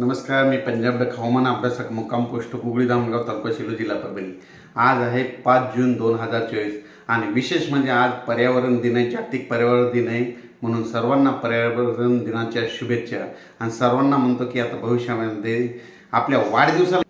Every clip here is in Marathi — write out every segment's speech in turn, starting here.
नमस्कार मी पंजाब डक हवामान अभ्यासक मुक्काम पोस्ट कुगळी दामगाव तालुका शिलो जिल्हा परभणी. आज आहे पाच जून दोन हजार चोवीस आणि विशेष म्हणजे आज पर्यावरण दिन आहे जागतिक पर्यावरण दिन आहे. म्हणून सर्वांना पर्यावरण दिनाच्या शुभेच्छा आणि सर्वांना म्हणतो की आता भविष्यामध्ये आपल्या वाढदिवसाला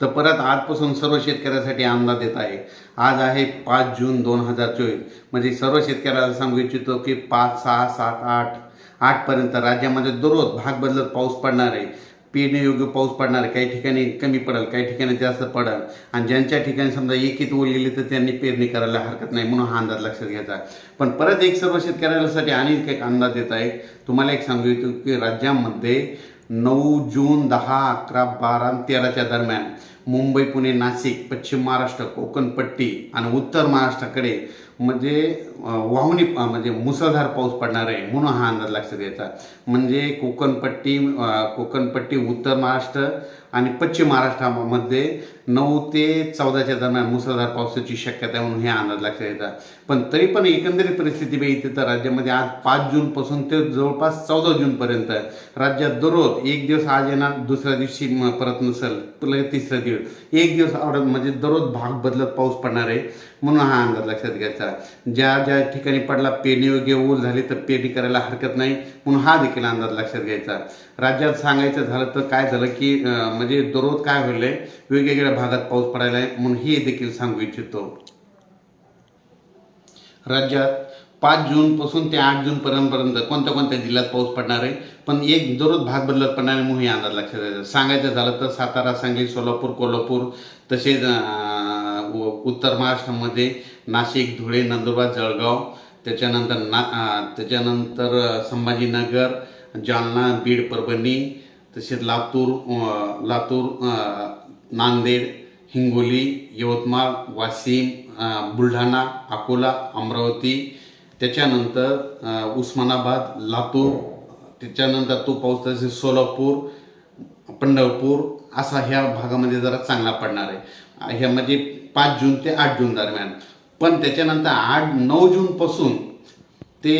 तर परत आजपासून सर्व शेतकऱ्यासाठी अंदाज देत आहे. आज आहे पाच जून दोन हजार चोवीस. म्हणजे सर्व शेतकऱ्याला सांगू इच्छितो की पाच सहा सात आठ आठपर्यंत राज्यामध्ये दररोज भाग बदलत पाऊस पडणार आहे. पेरणीयोग्य पाऊस पडणार आहे. काही ठिकाणी कमी पडेल काही ठिकाणी जास्त पडेल. आणि ज्यांच्या ठिकाणी समजा एकीत ओल तर त्यांनी पेरणी करायला हरकत नाही म्हणून हा अंदाज लक्षात घ्यायचा. पण परत एक सर्व शेतकऱ्यांसाठी आणि एक अंदाज देत आहे तुम्हाला एक सांगू इच्छितो की राज्यामध्ये नऊ जून दहा अकरा बारा तेराच्या दरम्यान मुंबई पुणे नाशिक पश्चिम महाराष्ट्र कोकणपट्टी आणि उत्तर महाराष्ट्राकडे म्हणजे वाहुनी म्हणजे मुसळधार पाऊस पडणार आहे म्हणून हा अंदाज लक्षात घ्यायचा म्हणजे कोकणपट्टी कोकणपट्टी उत्तर महाराष्ट्र आणि पश्चिम महाराष्ट्रामध्ये नऊ ते चौदाच्या दरम्यान मुसळधार पावसाची शक्यता आहे म्हणून हे अंदाज लक्षात घ्यायचा पण तरी पण एकंदरीत परिस्थिती बघितली तर राज्यामध्ये आज पाच जूनपासून ते जवळपास चौदा जूनपर्यंत राज्यात दररोज एक दिवस आज येणार दुसऱ्या दिवशी परत नसेल तुला तिसऱ्या दिवस एक दिवस आवडत म्हणजे दररोज भाग बदलत पाऊस पडणार आहे म्हणून हा अंदाज लक्षात घ्यायचा. ज्या ज्या ठिकाणी पडला पेरणी योग्य ऊल झाली तर पेरणी करायला हरकत नाही म्हणून हा देखील अंदाज लक्षात घ्यायचा. राज्यात सांगायचं झालं तर काय झालं की म्हणजे दररोज काय होईल वेगवेगळ्या भागात पाऊस पडायला आहे म्हणून हे देखील सांगू इच्छितो. राज्यात पाच जूनपासून ते आठ जूनपर्यंतपर्यंत कोणत्या कोणत्या जिल्ह्यात पाऊस पडणार आहे? पण एक दररोज भाग बदलत पडणार आहे म्हणून हे अंदाज लक्षात द्यायचा सांगायचं झालं तर सातारा सांगली सोलापूर कोल्हापूर तसेच उत्तर महाराष्ट्रामध्ये नाशिक धुळे नंदुरबार जळगाव त्याच्यानंतर ना त्याच्यानंतर संभाजीनगर जालना बीड परभणी तसेच लातूर लातूर नांदेड हिंगोली यवतमाळ वाशिम बुलढाणा अकोला अमरावती त्याच्यानंतर उस्मानाबाद लातूर त्याच्यानंतर तो पाऊस तसे सोलापूर पंढरपूर असा ह्या भागामध्ये जरा चांगला पडणार आहे. ह्यामध्ये म्हणजे पाच जून ते आठ जून दरम्यान. पण त्याच्यानंतर आठ नऊ जूनपासून ते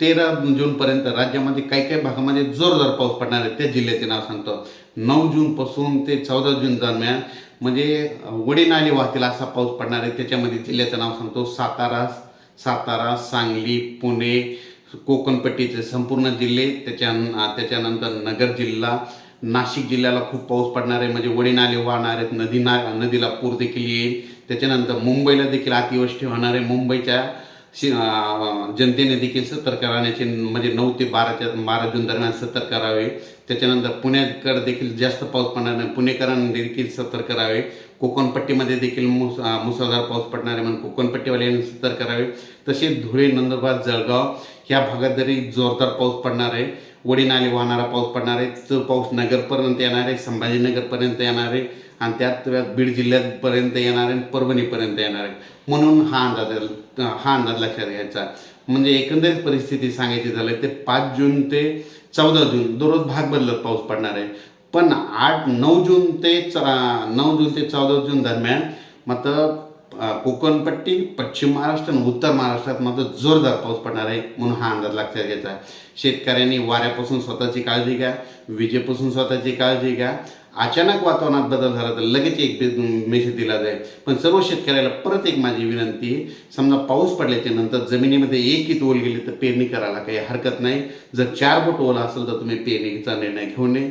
तेरा जूनपर्यंत राज्यामध्ये काही काही भागामध्ये जोरदार पाऊस पडणार आहे. त्या जिल्ह्याचे नाव सांगतो. नऊ जूनपासून ते चौदा जून दरम्यान म्हणजे वडीनाले वाहतील असा पाऊस पडणार आहे. त्याच्यामध्ये जिल्ह्याचं नाव सांगतो सातारा सातारा सांगली पुणे कोकणपट्टीचे संपूर्ण जिल्हे त्याच्या त्याच्यानंतर नगर जिल्हा नाशिक जिल्ह्याला खूप पाऊस पडणार आहे म्हणजे वडीनाले वाहणार आहेत नदी ना नदीला पूर देखील येईल. त्याच्यानंतर मुंबईला देखील अतिवृष्टी होणार आहे. मुंबईच्या शि जनतेने देखील सतर्क राहण्याचे म्हणजे नऊ ते बाराच्या बारा जून दरम्यान सतर्क करावे त्याच्यानंतर पुण्याकडे देखील जास्त पाऊस पडणार नाही. पुणेकरांनी देखील सतर्क करावे कोकणपट्टीमध्ये देखील मुस मुसळधार पाऊस पडणार आहे म्हणून कोकणपट्टीवाल्यांनी सतर्क करावे तसेच धुळे नंदुरबार जळगाव ह्या भागात जरी जोरदार पाऊस पडणार आहे वडी नाले वाहणारा पाऊस पडणार आहे तो पाऊस नगरपर्यंत येणार आहे संभाजीनगरपर्यंत येणार आहे आणि त्यात बीड जिल्ह्यापर्यंत येणार आहे आणि परभणीपर्यंत येणार आहे. म्हणून हा अंदाज हा अंदाज लक्षात घ्यायचा म्हणजे एकंदरीत परिस्थिती सांगायची झाली ते पाच जून ते चौदा जून दररोज भाग बदलत पाऊस पडणार आहे. पण आठ नऊ जून ते च- नऊ जून ते चौदा जून दरम्यान मात्र कोकणपट्टी पश्चिम महाराष्ट्र आणि उत्तर महाराष्ट्रात मात्र जोरदार पाऊस पडणार आहे म्हणून हा अंदाज लक्षात घ्यायचा आहे शेतकऱ्यांनी वाऱ्यापासून स्वतःची काळजी घ्या विजेपासून स्वतःची काळजी घ्या. अचानक वातावरणात बदल झाला तर लगेच एक मेसेज दिला जाईल. पण सर्व शेतकऱ्याला परत एक माझी विनंती समजा पाऊस पडल्याच्या नंतर जमिनीमध्ये एक ओल गेली तर पेरणी करायला काही हरकत नाही. जर चार बोट ओला असेल तर तुम्ही पेरणीचा निर्णय घेऊ नये.